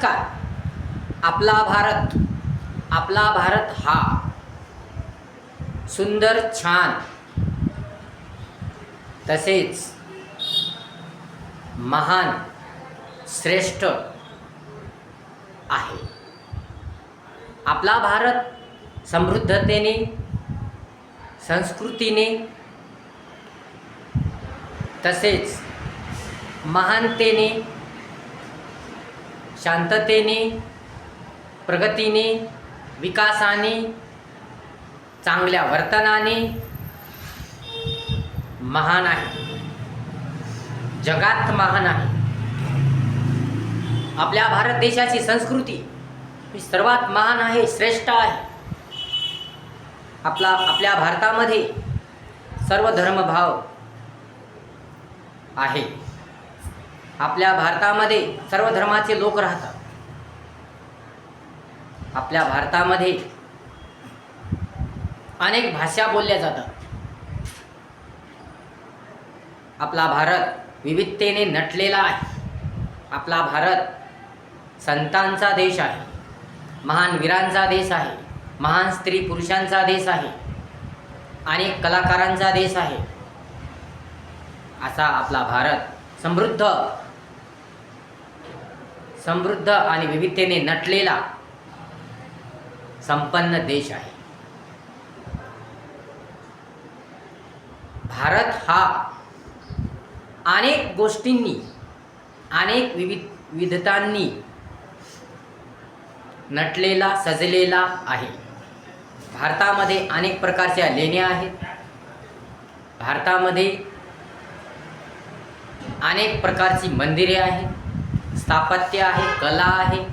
नमस्कार. आपला भारत आपला भारत हा सुंदर छान. तसेच महान श्रेष्ठ आहे. आपला भारत समृद्धतेने संस्कृतीने तसेच महानतेने शांततेने प्रगतीने विकासाने चांगल्या वर्तनाने महान आहे. जगात महान आहे. आपल्या भारत देशाची संस्कृती ही सर्वात महान आहे श्रेष्ठ आहे. आपला आपल्या भारतामध्ये सर्व धर्मभाव आहे. आपल्या भारतामध्ये सर्व धर्माचे लोक राहतात. आपल्या भारतामध्ये अनेक भाषा बोलल्या जातात. आपला भारत विविधतेने नटलेला आहे. आपला भारत संतांचा देश आहे. महान वीरांचा देश आहे. महान स्त्री पुरुषांचा देश आहे. अनेक कलाकारांचा देश आहे. असा आपला भारत समृद्ध समृद्ध आणि विविधतेने नटलेला संपन्न देश आहे. भारत हा अनेक गोष्टींनी अनेक विविध विविधतांनी नटलेला सजलेला आहे. भारतामध्ये अनेक प्रकारच्या लेण्या आहेत. भारतामध्ये अनेक प्रकारची मंदिरे आहेत. स्थापत्य आहे कला आहे.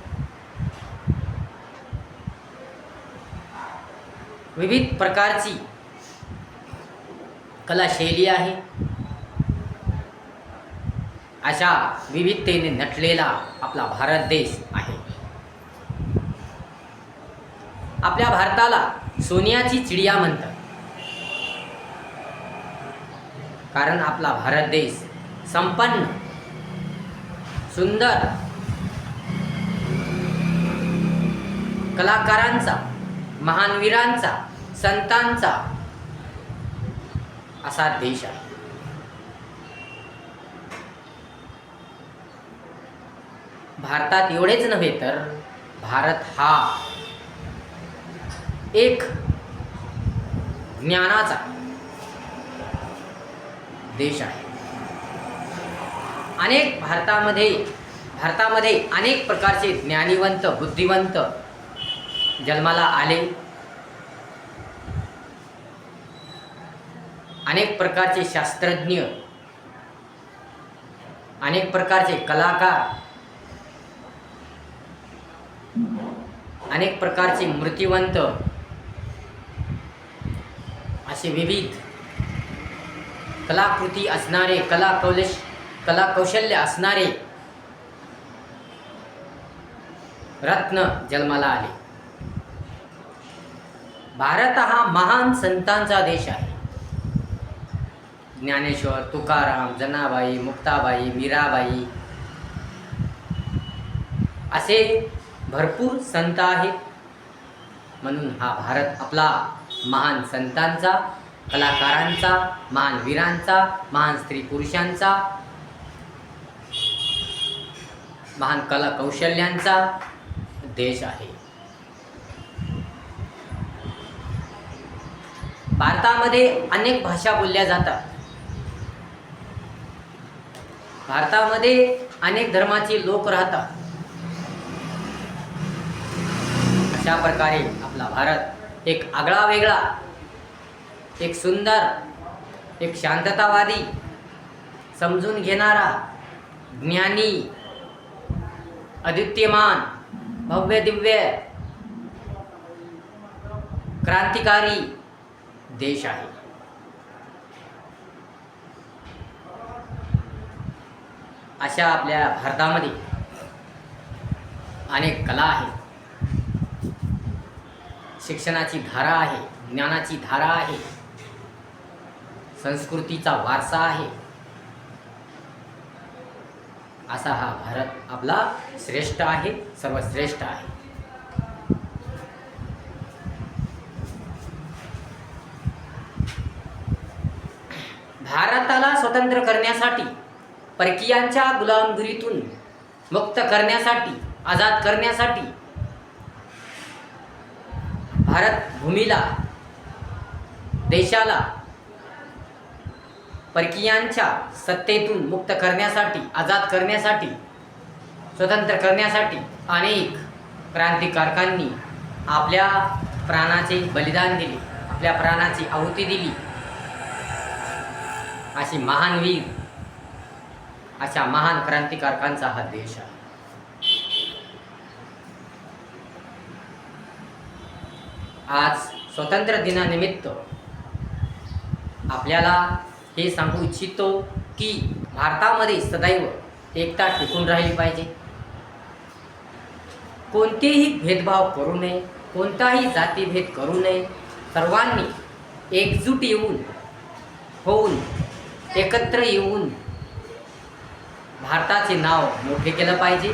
विविध प्रकारची कलाशैली आहे. अशा विविधतेने नटलेला आपला भारत देश आहे. आपल्या भारताला सोन्याची चिडिया म्हणतात. कारण आपला भारत देश संपन्न सुंदर. कलाकारांचा महानवीरांचा संतांचा असा देश आहे. भारतात एवढेच नव्हे तर भारत हा एक ज्ञानाचा देश आहे. अनेक भारतामध्ये भारतामध्ये अनेक प्रकारचे ज्ञानीवंत बुद्धिवंत जन्माला आले. अनेक प्रकारचे शास्त्रज्ञ अनेक प्रकारचे कलाकार अनेक प्रकारचे मृत्यूवंत असे विविध कलाकृती असणारे कला कौलश कला कौशल्य असणारे रत्न जन्माला आले. भारत हा महान संतांचा देश आहे. ज्ञानेश्वर तुकाराम जनाबाई मुक्ताबाई मीराबाई असे भरपूर संत आहेत. म्हणून हा भारत आपला महान संतांचा कलाकारांचा महान वीरांचा महान स्त्री पुरुषांचा महान कला कौशल्यांचा देश आहे. भारतामध्ये अनेक भाषा बोलल्या जातात. भारतामध्ये अनेक धर्माचे लोक राहतात. अशा प्रकारे आपला भारत एक आगळा वेगळा एक सुंदर एक शांततावादी समजून घेणारा ज्ञानी अद्वितीयमान भव्य दिव्य क्रांतिकारी देश आहे. अशा आपल्या भारतामध्ये अनेक कला आहेत. शिक्षणाची धारा आहे ज्ञानाची धारा आहे संस्कृतीचा वारसा आहे. असा हा भारत आपला श्रेष्ठ आहे सर्वश्रेष्ठ आहे. भारताला स्वतंत्र करण्यासाठी परकीयांच्या गुलामगिरीतून मुक्त करण्यासाठी आजाद करण्यासाठी भारत भूमीला देशाला परकीयांच्या सत्तेतून मुक्त करण्यासाठी आजाद करण्यासाठी स्वतंत्र करण्यासाठी अनेक क्रांतिकारकांनी आपल्या प्राणाचे बलिदान दिले आपल्या प्राणाची आहुती दिली. अशी महान वीर अशा महान क्रांतिकारकांचा हा देश आहे. आज स्वतंत्र दिनानिमित्त आपल्याला हे सांगू इच्छितो की भारतामध्ये सदैव एकता टिकून राहिली पाहिजे. कोणतेही भेदभाव करू नये कोणताही जातीभेद करू नये. सर्वांनी एकजूट येऊन होऊन एकत्र येऊन भारताचे नाव मोठे केलं पाहिजे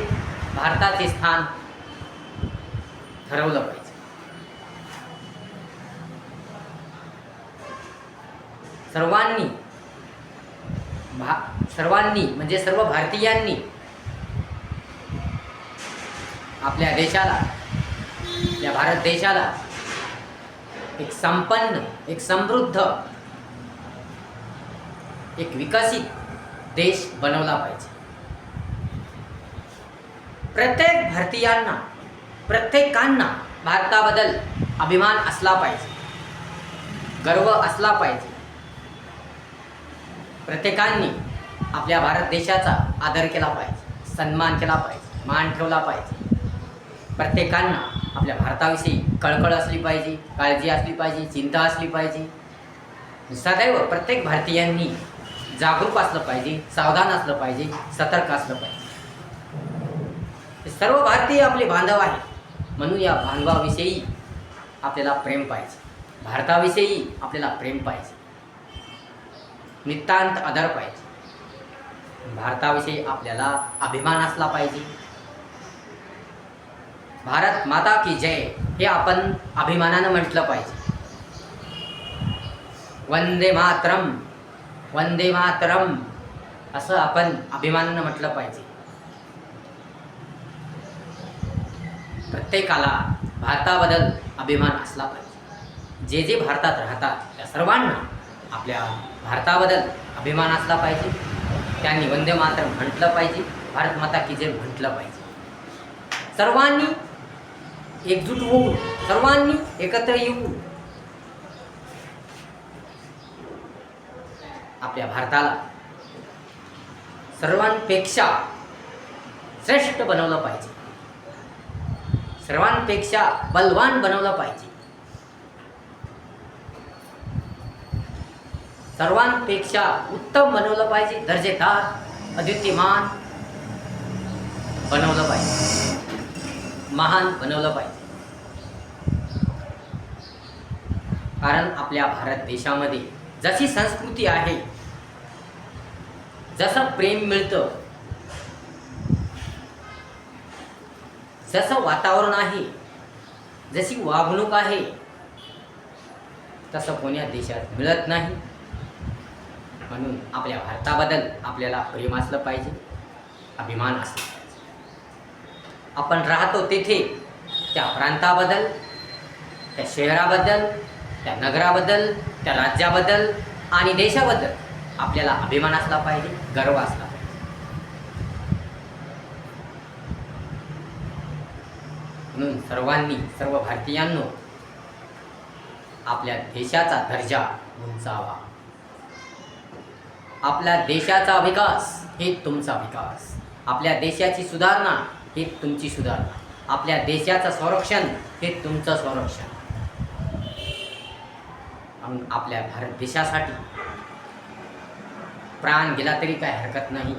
भारताचे स्थान ठरवलं पाहिजे. सर्वांनी भा सर्वांनी म्हणजे सर्व भारतीयांनी आपल्या देशाला आपल्या भारत देशाला एक संपन्न एक समृद्ध एक विकसित देश बनवला पाहिजे. प्रत्येक भारतीयांना प्रत्येकांना भारताबद्दल अभिमान असला पाहिजे. गर्व असला पाहिजे. प्रत्येकांनी आपल्या भारत देशाचा आदर केला पाहिजे सन्मान केला पाहिजे मान ठेवला पाहिजे. प्रत्येकांना आपल्या भारताविषयी कळकळ असली पाहिजे काळजी असली पाहिजे चिंता असली पाहिजे. सदैव प्रत्येक भारतीयांनी जागरूक असलं पाहिजे सावधान असलं पाहिजे सतर्क असलं पाहिजे. सर्व भारतीय आपले बांधव आहेत. म्हणून या बांधवाविषयी आपल्याला प्रेम पाहिजे. भारताविषयी आपल्याला प्रेम पाहिजे. नितांत आदर पाहिजे. भारताविषयी आपल्याला अभिमान असला पाहिजे. भारत माता की जय हे आपण अभिमानानं म्हटलं पाहिजे. वंदे मातरम वंदे मातरम असं आपण अभिमानानं म्हटलं पाहिजे. प्रत्येकाला भारताबद्दल अभिमान असला पाहिजे. जे जे भारतात राहतात त्या सर्वांना आपल्या भारताबद्दल अभिमान असला पाहिजे. त्यांनी वंदे मातरम म्हटलं पाहिजे भारत माता की जय म्हटलं पाहिजे. सर्वांनी एकजूट होऊन सर्वांनी एकत्र येऊन आपल्या भारताला सर्वांपेक्षा श्रेष्ठ बनवलं पाहिजे. सर्वांपेक्षा बलवान बनवलं पाहिजे. सर्वांपेक्षा उत्तम बनवलं पाहिजे. दर्जेदार अद्वितीयमान बनवलं पाहिजे. महान बनवलं पाहिजे. कारण आपल्या भारत देशामध्ये जशी संस्कृती आहे जसं प्रेम मिळतं जसं वातावरण आहे जशी वागणूक आहे तसं कोण्या देशात मिळत नाही. म्हणून आपल्या भारताबद्दल आपल्याला प्रेम असलं पाहिजे अभिमान असला आपण राहतो तिथे त्या प्रांताबद्दल त्या शहराबद्दल त्या नगराबद्दल त्या राज्याबद्दल आणि देशाबद्दल आपल्याला अभिमान असला पाहिजे गर्व असला पाहिजे. म्हणून सर्वांनी सर्व भारतीयांनो आपल्या देशाचा दर्जा उंचावा आपल्या देशाचा विकास हे तुमचा विकास. आपल्या देशाची सुधारणा हे तुमची सुधारणा. आपल्या देशाचं संरक्षण हे तुमचं संरक्षण. म्हणून आपल्या भारत देशासाठी प्राण गेला तरी काय हरकत नाही.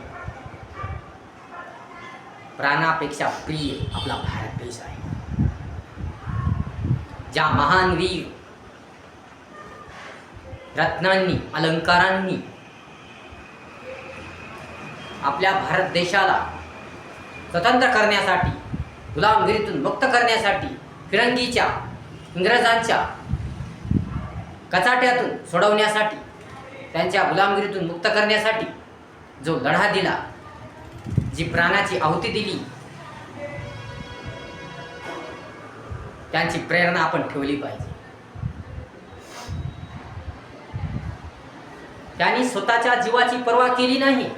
प्राणापेक्षा प्रिय आपला भारत देश आहे. ज्या महान वीर रत्नांनी अलंकारांनी आपल्या भारत देशाला स्वतंत्र करण्यासाठी गुलामगिरीतून मुक्त करण्यासाठी फिरंगीच्या इंग्रजांच्या कचाट्यातून सोडवण्यासाठी त्यांच्या गुलामगिरीतून मुक्त करण्यासाठी जो लढा दिला जी प्राणाची आहुती दिली त्यांची प्रेरणा आपण ठेवली पाहिजे. त्यांनी स्वतःच्या जीवाची पर्वा केली नाही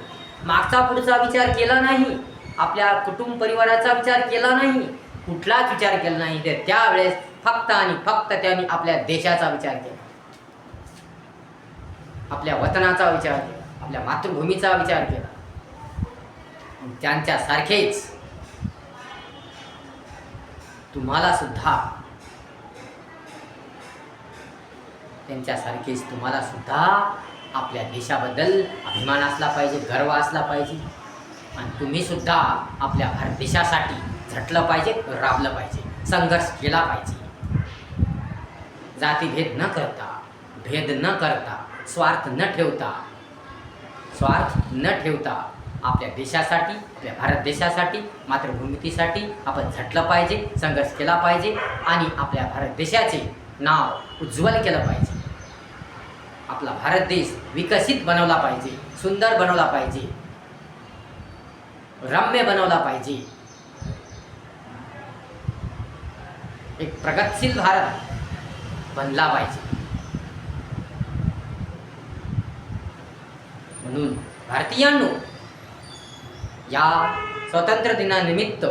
मागचा पुढचा विचार केला नाही आपल्या कुटुंब परिवाराचा विचार केला नाही कुठलाच विचार केला नाही तर त्यावेळेस फक्त आणि फक्त त्यांनी आपल्या देशाचा विचार केला. आपल्या वतनाचा विचार केला आपल्या मातृभूमीचा विचार केला. त्यांच्यासारखेच तुम्हाला सुद्धा त्यांच्यासारखेच तुम्हाला सुद्धा आपल्या देशाबद्दल अभिमान असला पाहिजे गर्व असला पाहिजे. आणि तुम्ही सुद्धा आपल्या भारत देशासाठी झटलं पाहिजे राबलं पाहिजे संघर्ष केला पाहिजे. जातीभेद न करता भेद न करता स्वार्थ न ठेवता स्वार्थ न ठेवता आपल्या देशासाठी आपल्या भारत देशासाठी मातृभूमितीसाठी आपण झटलं पाहिजे संघर्ष केला पाहिजे आणि आपल्या भारत देशाचे नाव उज्ज्वल केलं पाहिजे. आपला भारत देश विकसित बनवला पाहिजे सुंदर बनवला पाहिजे. रम्य बनवला पाहिजे. एक प्रगतशील भारत बनला पाहिजे. म्हणून भारतीयांनो या स्वातंत्र्य दिनानिमित्त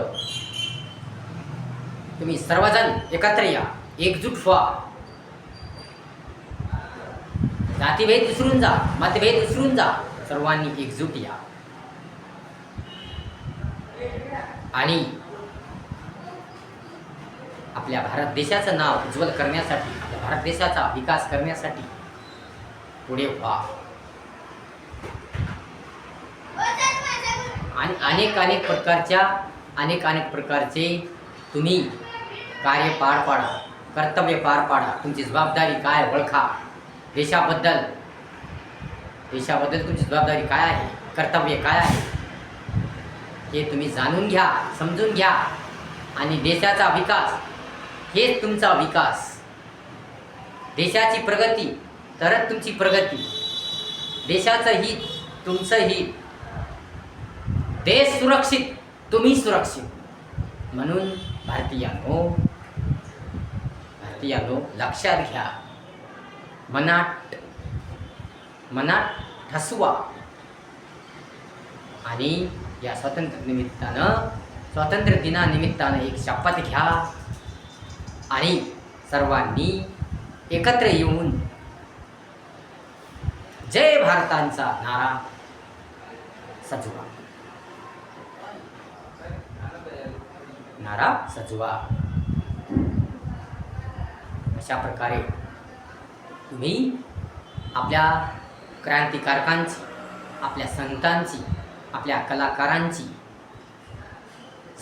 तुम्ही सर्वजण एकत्र या एकजूट व्हा. जातीभेद विसरून जा मतभेद विसरून जा सर्वांनी एकजूट या. आणि आपल्या भारत देशाचं नाव उज्ज्वल करण्यासाठी आपल्या भारत देशाचा विकास करण्यासाठी पुढे व्हा. आणि अनेक अनेक प्रकारच्या अनेक अनेक प्रकारचे तुम्ही कार्य पार पाडा कर्तव्य पार पाडा. तुमची जबाबदारी काय ओळखा? देशाबद्दल देशाबद्दल तुमची जबाबदारी काय आहे? कर्तव्य काय आहे? हे तुम्ही जाणून घ्या समजून घ्या. आणि देशाचा विकास हेच तुमचा विकास. देशाची प्रगती तरच तुमची प्रगती. देशाचं हित तुमचं हित. देश सुरक्षित तुम्ही सुरक्षित. म्हणून भारतीयांनो भारतीयांनो लक्षात घ्या. मनात मनात ठसवा. आणि या स्वातंत्र्य निमित्तानं स्वातंत्र्य दिनानिमित्तानं एक शपथ घ्या आणि सर्वांनी एकत्र येऊन जय भारतांचा नारा सजवा. नारा सजवा. अशा प्रकारे तुम्ही आपल्या क्रांतिकारकांची आपल्या संतांची आपल्या कलाकारांची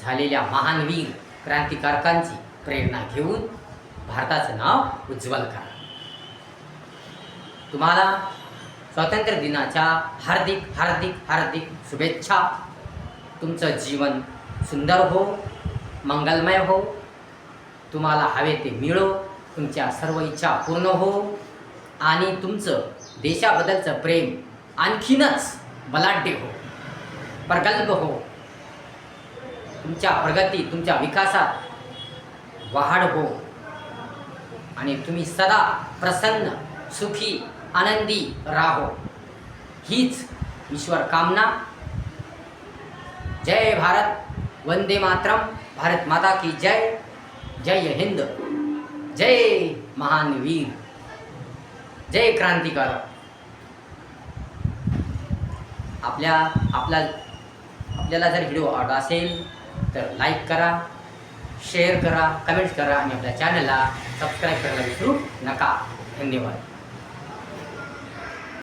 झालेल्या महान वीर क्रांतिकारकांची प्रेरणा घेऊन भारताचं नाव उज्ज्वल करा. तुम्हाला स्वातंत्र्य दिनाच्या हार्दिक हार्दिक हार्दिक शुभेच्छा. तुमचं जीवन सुंदर हो मंगलमय हो. तुम्हाला हवे ते मिळो तुमच्या सर्व इच्छा पूर्ण हो. आणि तुमचं देशाबद्दलचं प्रेम आणखीनच बलाढ्य हो. प्रगल्भ हो. तुमच्या प्रगती तुमच्या विकासात वाढ हो. आणि तुम्ही सदा प्रसन्न सुखी आनंदी राहो. हीच ईश्वर कामना. जय भारत वंदे मातरम. भारत माता की जय. जय हिंद. जय महान वीर. जय क्रांतिकारक. आपल्या आपला आपल्याला जर व्हिडिओ आवडला असेल तर लाईक करा शेअर करा कमेंट करा आणि आपल्या चॅनलला सबस्क्राईब करायला विसरू नका. धन्यवाद.